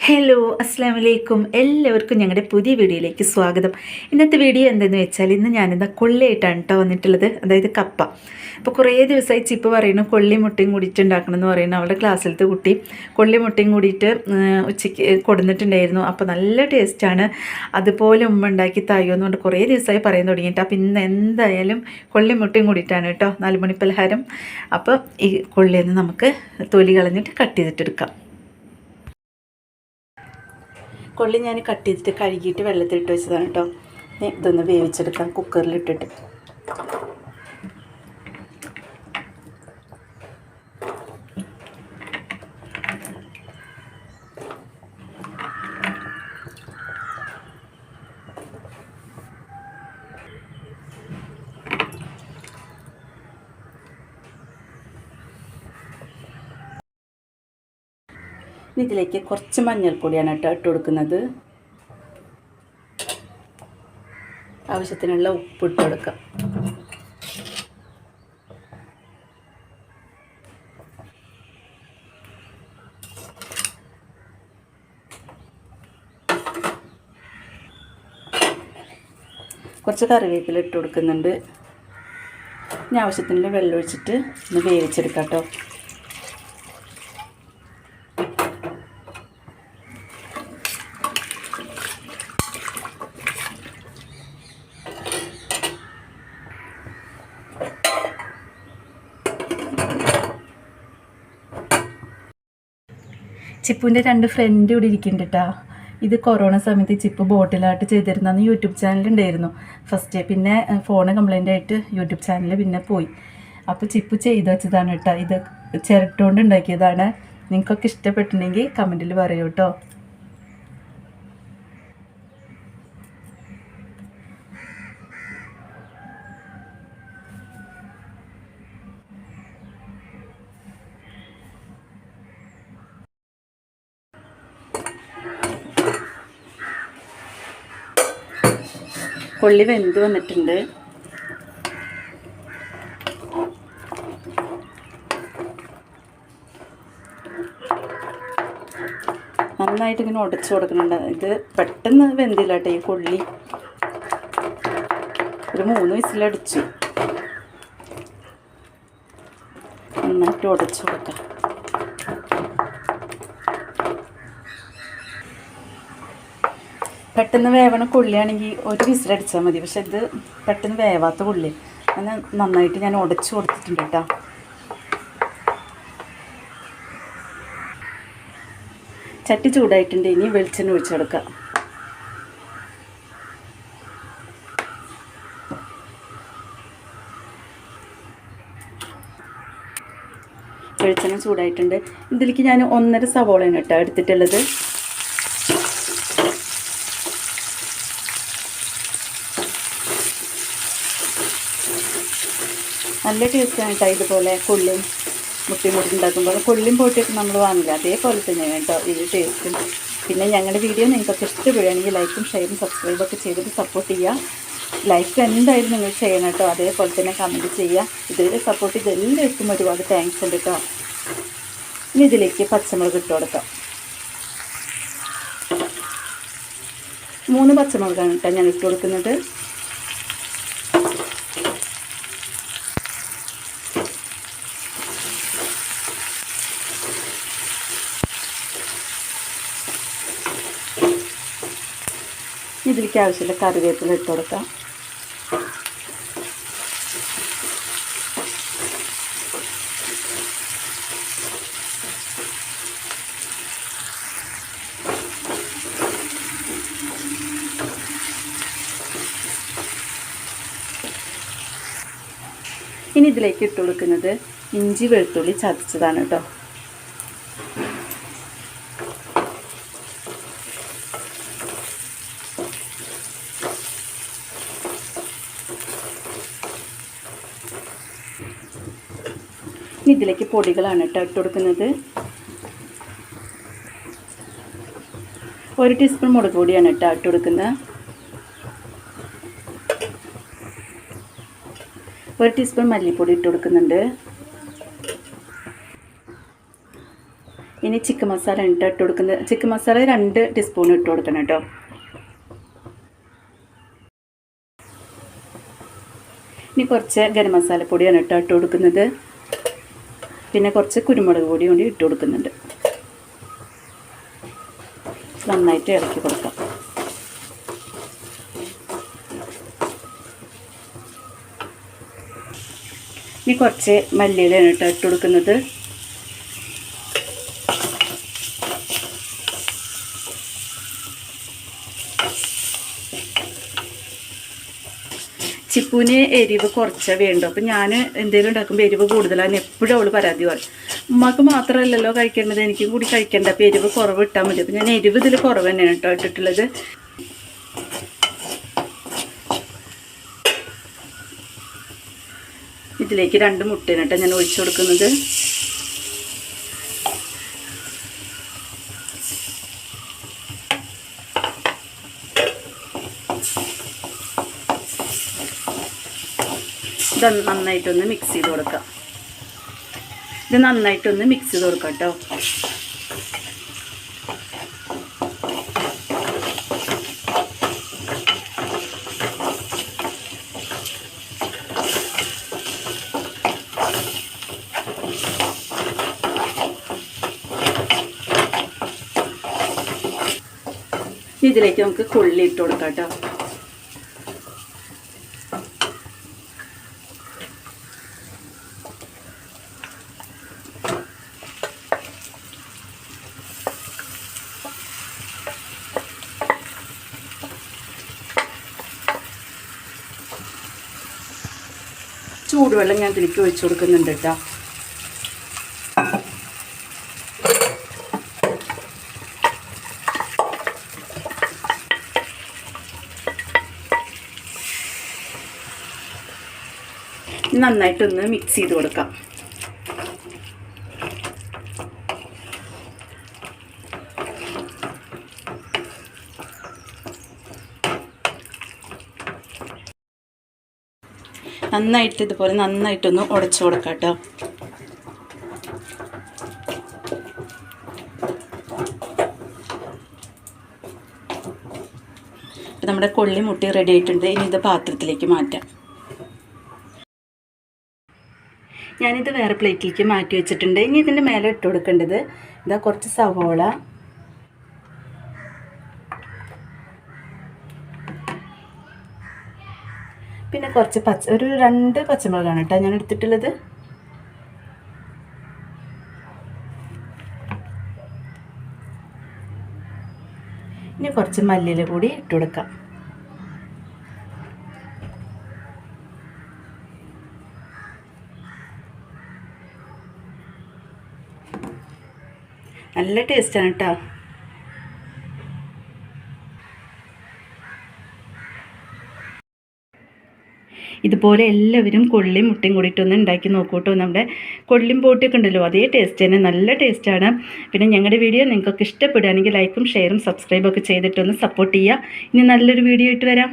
Hello അസ്സാം വലൈക്കും എല്ലാവർക്കും ഞങ്ങളുടെ പുതിയ വീഡിയോയിലേക്ക് സ്വാഗതം. ഇന്നത്തെ വീഡിയോ എന്തെന്ന് വെച്ചാൽ ഇന്ന് ഞാനിന്ന് കൊള്ളിയായിട്ടാണ് കേട്ടോ വന്നിട്ടുള്ളത്. അതായത് കപ്പ. അപ്പോൾ കുറേ ദിവസമായി ചിപ്പ് പറയുന്നു കൊള്ളി മുട്ടയും കൂടിയിട്ടുണ്ടാക്കണം എന്ന് പറയുന്നു. അവളുടെ ക്ലാസ്സിലത്തെ കുട്ടി കൊള്ളി മുട്ടയും കൂടിയിട്ട് ഉച്ചയ്ക്ക് കൊടുത്തിട്ടുണ്ടായിരുന്നു അപ്പോൾ നല്ല ടേസ്റ്റാണ് അതുപോലെ ഉമ്മ ഉണ്ടാക്കി തായോ എന്നുകൊണ്ട് കുറേ ദിവസമായി പറയാൻ തുടങ്ങിയിട്ട്. അപ്പോൾ ഇന്ന് എന്തായാലും കൊള്ളി മുട്ടയും കൂടിയിട്ടാണ് കേട്ടോ നാലുമണി പലഹാരം. അപ്പോൾ ഈ കൊള്ളിയെന്ന് നമുക്ക് തൊലി കളഞ്ഞിട്ട് കട്ട് ചെയ്തിട്ടെടുക്കാം കൊള്ളി ഞാൻ കട്ട് ചെയ്തിട്ട് കഴുകിയിട്ട് വെള്ളത്തിലിട്ട് വെച്ചതാണ് കേട്ടോ. ഇതൊന്ന് വേവിച്ചെടുക്കാം കുക്കറിലിട്ടിട്ട് ഇനി ഇതിലേക്ക് കുറച്ച് മഞ്ഞൾപ്പൊടിയാണ് കേട്ടോ ഇട്ട് കൊടുക്കുന്നത്. ആവശ്യത്തിനുള്ള ഉപ്പ് ഇട്ട് കൊടുക്കാം. കുറച്ച് കറിവേപ്പില ഇട്ട് കൊടുക്കുന്നുണ്ട്. ഇനി ആവശ്യത്തിനുള്ള വെള്ളം ഒഴിച്ചിട്ട് ഒന്ന് വേവിച്ചെടുക്കാം കേട്ടോ. ചിപ്പുവിന്റെ രണ്ട് ഫ്രണ്ട് ഇവിടെ ഇരിക്കുന്നുണ്ട് കേട്ടോ ഇത് കൊറോണ സമയത്ത് ചിപ്പ് ബോട്ടിലായിട്ട് ചെയ്തിരുന്നെന്ന് യൂട്യൂബ് ചാനൽ ഉണ്ടായിരുന്നു ഫസ്റ്റ് പിന്നെ ഫോണ് കംപ്ലൈന്റ് ആയിട്ട് യൂട്യൂബ് ചാനൽ പിന്നെ പോയി. അപ്പോൾ ചിപ്പ് ചെയ്ത് വെച്ചതാണ് കേട്ടോ ഇത് ചിരട്ടുകൊണ്ട് ഉണ്ടാക്കിയതാണ് നിങ്ങൾക്കൊക്കെ ഇഷ്ടപ്പെട്ടിട്ടുണ്ടെങ്കിൽ കമന്റിൽ പറയൂ കേട്ടോ കൊള്ളി വെന്ത് വന്നിട്ടുണ്ട്. നന്നായിട്ട് ഇങ്ങനെ ഉടച്ചു കൊടുക്കുന്നുണ്ട്. ഇത് പെട്ടെന്ന് വെന്തില്ല കേട്ടോ ഈ കൊള്ളി ഒരു മൂന്ന് വിസിലടിച്ചു. നന്നായിട്ട് ഉടച്ചു കൊടുക്കാം. പെട്ടെന്ന് വേവണ കൊള്ളിയാണെങ്കിൽ ഒരു വിസിലടിച്ചാൽ മതി. പക്ഷെ ഇത് പെട്ടെന്ന് വേവാത്ത കൊള്ളി. അങ്ങനെ നന്നായിട്ട് ഞാൻ ഉടച്ചു കൊടുത്തിട്ടുണ്ട് കേട്ടോ ചട്ടി ചൂടായിട്ടുണ്ട്. ഇനി വെളിച്ചെണ്ണ ഒഴിച്ചെടുക്കാം വെളിച്ചെണ്ണ ചൂടായിട്ടുണ്ട്. ഇതിലേക്ക് ഞാൻ ഒന്നര സവോളയാണ് കേട്ടോ എടുത്തിട്ടുള്ളത്. നല്ല ടേസ്റ്റാണ് കേട്ടോ ഇതുപോലെ കൊള്ളിയും മുട്ടി മുട്ടി ഉണ്ടാക്കുമ്പോൾ കൊള്ളിയും പോയിട്ടൊക്കെ നമ്മൾ വാങ്ങില്ല അതേപോലെ തന്നെയാണ് കേട്ടോ ഇത് ടേസ്റ്റും പിന്നെ ഞങ്ങളുടെ വീഡിയോ നിങ്ങൾക്കൊക്കെ ഇഷ്ടപ്പെടുകയാണെങ്കിൽ ലൈക്കും ഷെയറും സബ്സ്ക്രൈബൊക്കെ ചെയ്തിട്ട് സപ്പോർട്ട് ചെയ്യുക ലൈക്ക് എന്തായാലും നിങ്ങൾ ചെയ്യണം കേട്ടോ. അതേപോലെ തന്നെ കമന്റ് ചെയ്യുക ഇതുവരെ സപ്പോർട്ട് ചെയ്ത് എല്ലാവർക്കും ഒരുപാട് താങ്ക്സ് ഉണ്ട് കേട്ടോ. ഇനി ഇതിലേക്ക് പച്ചമുളക് ഇട്ട് കൊടുക്കാം. മൂന്ന് പച്ചമുളകാണ് കേട്ടോ ഞാൻ ഇട്ട് കൊടുക്കുന്നത്. ഇതിലേക്ക് ആവശ്യമുള്ള കറിവേപ്പില ഇട്ട് കൊടുക്കാം. ഇനി ഇതിലേക്ക് ഇട്ട് കൊടുക്കുന്നത് ഇഞ്ചി വെളുത്തുള്ളി ചതച്ചതാണ് കേട്ടോ. ഇനി ഇതിലേക്ക് പൊടികളാണ് കേട്ടോ ഇട്ട് കൊടുക്കുന്നത്. ഒരു ടീസ്പൂൺ മുളക് പൊടിയാണ് കേട്ടോ ഇട്ട് കൊടുക്കുന്നത്. ഒരു ടീസ്പൂൺ മല്ലിപ്പൊടി ഇട്ട് കൊടുക്കുന്നുണ്ട്. ഇനി ചിക്കൻ മസാല ഇട്ട് ഇട്ട് കൊടുക്കുന്നത്. ചിക്കൻ മസാല രണ്ട് ടീസ്പൂൺ ഇട്ട് കൊടുക്കണം കേട്ടോ. ഇനി കുറച്ച് ഗരം മസാലപ്പൊടിയാണ് ഇട്ട് ഇട്ട് കൊടുക്കുന്നത്. പിന്നെ കുറച്ച് കുരുമുളക് പൊടി കൊണ്ട് ഇട്ട് കൊടുക്കുന്നുണ്ട്. നന്നായിട്ട് ഇളക്കി കൊടുക്കാം. ഇനി കുറച്ച് മല്ലിയിലാണ് ഇട്ട് ഇട്ട് കൊടുക്കുന്നത്. ചിപ്പുവിന് എരിവ് കുറച്ചേ വേണ്ടു അപ്പം ഞാൻ എന്തെങ്കിലും ഉണ്ടാക്കുമ്പോൾ എരിവ് കൂടുതലാണ് എപ്പോഴും അവൾ പരാതി പറയും. ഉമ്മക്ക് മാത്രമല്ലല്ലോ കഴിക്കേണ്ടത്. എനിക്കും കൂടി കഴിക്കേണ്ട. അപ്പം എരിവ് കുറവ് ഇട്ടാൽ മതി. അപ്പം ഞാൻ എരിവ് ഇതിൽ കുറവ് തന്നെയാണ് കേട്ടോ ഇട്ടിട്ടുള്ളത്. ഇതിലേക്ക് രണ്ട് മുട്ടയാണ് കേട്ടോ ഞാൻ ഒഴിച്ചു കൊടുക്കുന്നത്. ഇത് നന്നായിട്ടൊന്ന് മിക്സ് ചെയ്ത് കൊടുക്കാം. ഇത് നന്നായിട്ടൊന്ന് മിക്സ് ചെയ്ത് കൊടുക്കാം കേട്ടോ ഇതിലേക്ക് നമുക്ക് കൊള്ളി ഇട്ട് കൊടുക്കാം കേട്ടോ ചൂടുവെള്ളം ഞാൻ തിരിക്ക് ഒഴിച്ചു കൊടുക്കുന്നുണ്ട് കേട്ടോ. നന്നായിട്ടൊന്ന് മിക്സ് ചെയ്ത് കൊടുക്കാം. നന്നായിട്ട് ഇതുപോലെ നന്നായിട്ടൊന്ന് ഉടച്ചു കൊടുക്കാം കേട്ടോ ഇപ്പം നമ്മുടെ കൊള്ളി മുട്ടി റെഡി ആയിട്ടുണ്ട്. ഇനി ഇത് പാത്രത്തിലേക്ക് മാറ്റാം. ഞാനിത് വേറെ പ്ലേറ്റിലേക്ക് മാറ്റി വെച്ചിട്ടുണ്ട്. ഇനി ഇതിന്റെ മേലെ ഇട്ട് കൊടുക്കേണ്ടത് ഇതാ കുറച്ച് സവോള കുറച്ച് പച്ച ഒരു രണ്ട് പച്ചമുളകാണ് കേട്ടോ ഞാൻ എടുത്തിട്ടുള്ളത്. ഇനി കുറച്ച് മല്ലിയില കൂടി ഇട്ട് കൊടുക്കാം. നല്ല ടേസ്റ്റാണ് കേട്ടോ. ഇതുപോലെ എല്ലാവരും കൊള്ളിയും മുട്ടയും കൂടിയിട്ടൊന്ന് ഉണ്ടാക്കി നോക്കൂട്ടോ. നമ്മുടെ കൊള്ളിയും പോട്ടിയൊക്കെ ഉണ്ടല്ലോ അതേ ടേസ്റ്റ് തന്നെ നല്ല ടേസ്റ്റാണ് പിന്നെ ഞങ്ങളുടെ വീഡിയോ നിങ്ങൾക്കൊക്കെ ഇഷ്ടപ്പെടുകയാണെങ്കിൽ ലൈക്കും ഷെയറും സബ്സ്ക്രൈബൊക്കെ ചെയ്തിട്ടൊന്ന് സപ്പോർട്ട് ചെയ്യുക. ഇനി നല്ലൊരു വീഡിയോ ഇട്ട് വരാം.